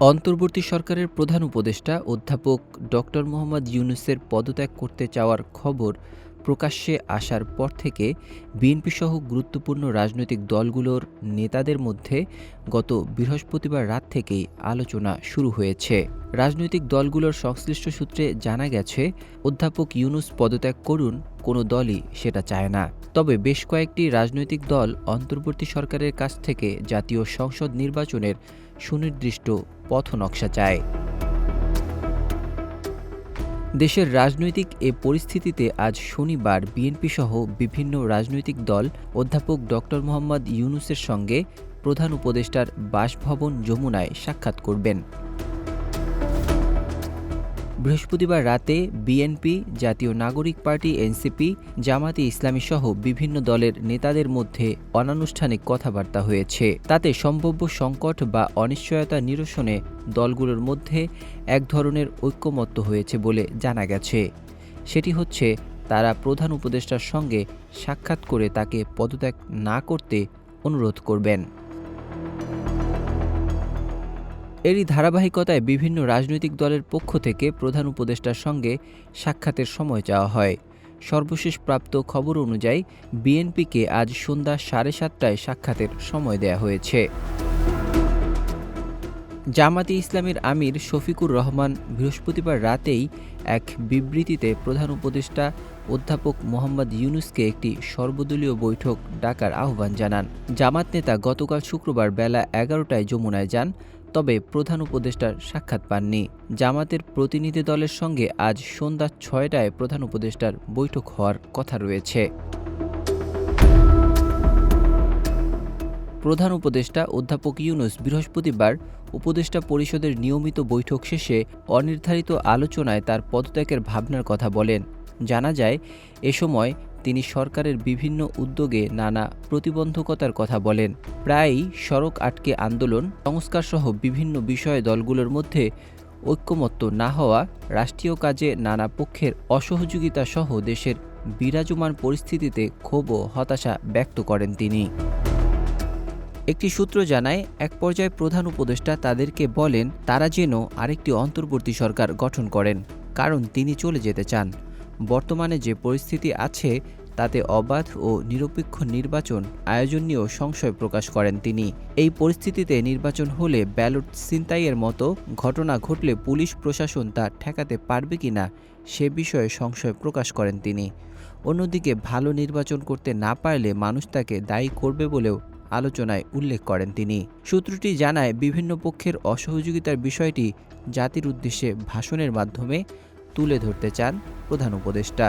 অন্তর্বর্তী সরকারের প্রধান উপদেষ্টা অধ্যাপক ডক্টর মোহাম্মদ ইউনুসের পদত্যাগ করতে চাওয়ার খবর প্রকাশ্যে আসার পর থেকে বিএনপিসহ গুরুত্বপূর্ণ রাজনৈতিক দলগুলোর নেতাদের মধ্যে গত বৃহস্পতিবার রাত থেকেই আলোচনা শুরু হয়েছে। রাজনৈতিক দলগুলোর সংশ্লিষ্ট সূত্রে জানা গেছে, অধ্যাপক ইউনুস পদত্যাগ করুন, কোনো দলই সেটা চায় না। তবে বেশ কয়েকটি রাজনৈতিক দল অন্তর্বর্তী সরকারের কাছ থেকে জাতীয় সংসদ নির্বাচনের সুনির্দিষ্ট পথনকশা চায়। দেশের রাজনৈতিক এ পরিস্থিতিতে আজ শনিবার বিএনপি সহ বিভিন্ন রাজনৈতিক দল অধ্যাপক ডক্টর মোহাম্মদ ইউনুসের সঙ্গে প্রধান উপদেষ্টার বাসভবন যমুনায় সাক্ষাৎ করবেন। বৃহস্পতিবার রাতে বিএনপি জাতীয় নাগরিক পার্টি এনসিপি জামাতে ইসলামী সহ বিভিন্ন দলের নেতাদের মধ্যে অনানুষ্ঠানিক কথাবার্তা হয়েছে। তাতে সম্ভাব্য সংকট বা অনিশ্চয়তা নিরসনে দলগুলোর মধ্যে এক ধরনের ঐক্যমত্য হয়েছে বলে জানা গেছে। সেটি হচ্ছে, তারা প্রধান উপদেষ্টার সঙ্গে সাক্ষাৎ করে তাকে পদত্যাগ না করতে অনুরোধ করবেন। এরই ধারাবাহিকতায় বিভিন্ন রাজনৈতিক দলের পক্ষ থেকে প্রধান উপদেষ্টার সঙ্গে সাক্ষাতের সময় চাওয়া হয়। সর্বশেষ প্রাপ্ত খবর অনুযায়ী, বিএনপিকে আজ সন্ধ্যা সাড়ে সাতটায় সাক্ষাতের সময় দেয়া হয়েছে। জামাতি ইসলামের আমির শফিকুর রহমান বৃহস্পতিবার রাতেই এক বিবৃতিতে প্রধান উপদেষ্টা অধ্যাপক মোহাম্মদ ইউনুসকে একটি সর্বদলীয় বৈঠক ডাকার আহ্বান জানান। জামাত নেতা গতকাল শুক্রবার বেলা এগারোটায় যমুনায় যান। তবে প্রধান উপদেষ্টার সাক্ষাৎ পাননি। জামাতের প্রতিনিধি দলের সঙ্গে আজ সন্ধ্যা ছয়টায় প্রধান উপদেষ্টার বৈঠক হওয়ার কথা রয়েছে। প্রধান উপদেষ্টা অধ্যাপক ইউনুস বৃহস্পতিবার উপদেষ্টা পরিষদের নিয়মিত বৈঠক শেষে অনির্ধারিত আলোচনায় তার পদত্যাগের ভাবনার কথা বলেন। জানা যায়, এ সময় তিনি সরকারের বিভিন্ন উদ্যোগে নানা প্রতিবন্ধকতার কথা বলেন। প্রায়ই সড়ক আটকে আন্দোলন, সংস্কারসহ বিভিন্ন বিষয়ে দলগুলোর মধ্যে ঐক্যমত্য না হওয়া, রাষ্ট্রীয় কাজে নানা পক্ষের অসহযোগিতা সহ দেশের বিরাজমান পরিস্থিতিতে ক্ষোভ ও হতাশা ব্যক্ত করেন তিনি। একটি সূত্র জানায়, এক পর্যায়ে প্রধান উপদেষ্টা তাদেরকে বলেন, তারা যেন আরেকটি অন্তর্বর্তী সরকার গঠন করেন, কারণ তিনি চলে যেতে চান। বর্তমানে যে পরিস্থিতি আছে, তাতে অবাধ ও নিরপেক্ষ নির্বাচন আয়োজন নিয়েও সংশয় প্রকাশ করেন তিনি। এই পরিস্থিতিতে নির্বাচন হলে ব্যালট ছিনতাইয়ের মতো ঘটনা ঘটলে পুলিশ প্রশাসন তা ঠেকাতে পারবে কিনা সে বিষয়ে সংশয় প্রকাশ করেন তিনি। অন্যদিকে, ভালো নির্বাচন করতে না পারলে মানুষ তাকে দায়ী করবে বলেও আলোচনায় উল্লেখ করেন তিনি। সূত্রটি জানায়, বিভিন্ন পক্ষের অসহযোগিতার বিষয়টি জাতির উদ্দেশ্যে ভাষণের মাধ্যমে তুলে ধরতে চান প্রধান উপদেষ্টা।